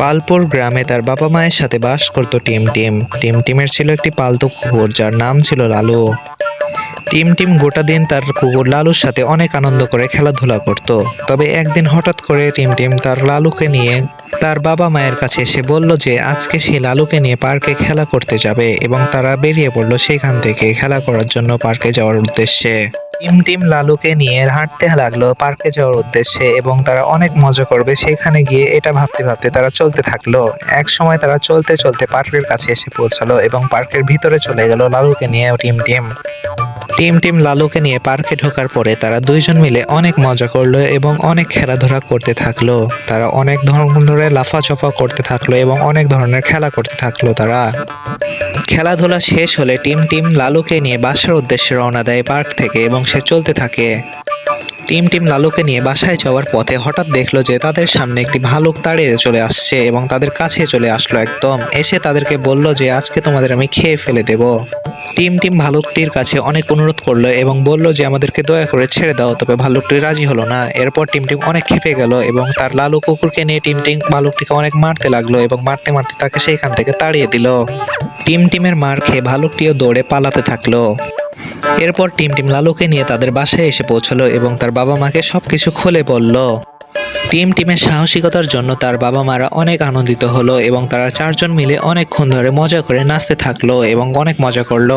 পালপুর গ্রামে তার বাবা মায়ের সাথে বাস করত টিম টিম। টিম টিমের ছিল একটি পালতু কুকুর, যার নাম ছিল লালু। টিম টিম গোটা দিন তার কুকুর লালুর সাথে অনেক আনন্দ করে খেলাধুলা করত। তবে একদিন হঠাৎ করে টিম টিম তার লালুকে নিয়ে তার বাবা মায়ের কাছে এসে বলল যে, আজকে সে লালুকে নিয়ে পার্কে খেলা করতে যাবে এবং তারা বেরিয়ে পড়ল সেখান থেকে খেলা করার জন্য পার্কে যাওয়ার উদ্দেশ্যে। টিম টিম লালুকে নিয়ে হাঁটতে লাগল পার্কে যাওয়ার উদ্দেশ্যে এবং তারা অনেক মজা করবে সেখানে গিয়ে এটা ভাবতে ভাবতে তারা চলতে থাকল। এক সময় তারা চলতে চলতে পার্কের কাছে এসে পৌঁছালো এবং পার্কের ভিতরে চলে গেল লালুকে নিয়ে টিম টিম। টিম টিম লালুকে নিয়ে পার্কে ঢোকার পরে তারা দুইজন মিলে অনেক মজা করল এবং অনেক খেলাধুলা করতে থাকল। তারা অনেক ধরনের লাফাচফা করতে থাকল এবং অনেক ধরনের খেলা করতে থাকল তারা। খেলাধুলা শেষ হলে টিম টিম লালুকে নিয়ে বাসার উদ্দেশ্যে রওনা দেয় পার্ক থেকে এবং সে চলতে থাকে। টিম টিম লালুকে নিয়ে বাসায় যাওয়ার পথে হঠাৎ দেখল যে তাদের সামনে একটি ভালুক তাড়িয়ে চলে আসছে এবং তাদের কাছে চলে আসলো একদম। এসে তাদেরকে বলল যে, আজকে তোমাদের আমি খেয়ে ফেলে দেব। টিম টিম ভালুকটির কাছে অনেক অনুরোধ করল এবং বলল যে আমাদেরকে দয়া করে ছেড়ে দাও, তবে ভালুকটি রাজি হলো না। এরপর টিম টিম অনেক খেপে গেল এবং তার লালু কুকুরকে নিয়ে টিম টিম ভালুকটিকে অনেক মারতে লাগল এবং মারতে মারতে তাকে সেইখান থেকে তাড়িয়ে দিল। টিম টিমের মার খেয়ে ভালুকটিও দৌড়ে পালাতে থাকল। এরপর টিম টিম লালুকে নিয়ে তাদের বাসায় এসে পৌঁছালো এবং তার বাবা মাকে সবকিছু খুলে বলল টিম টিমের সাহসিকতার জন্য তার বাবা মারা অনেক আনন্দিত হলো এবং তারা চারজন মিলে অনেকক্ষণ ধরে মজা করে নাচতে থাকল এবং অনেক মজা করল।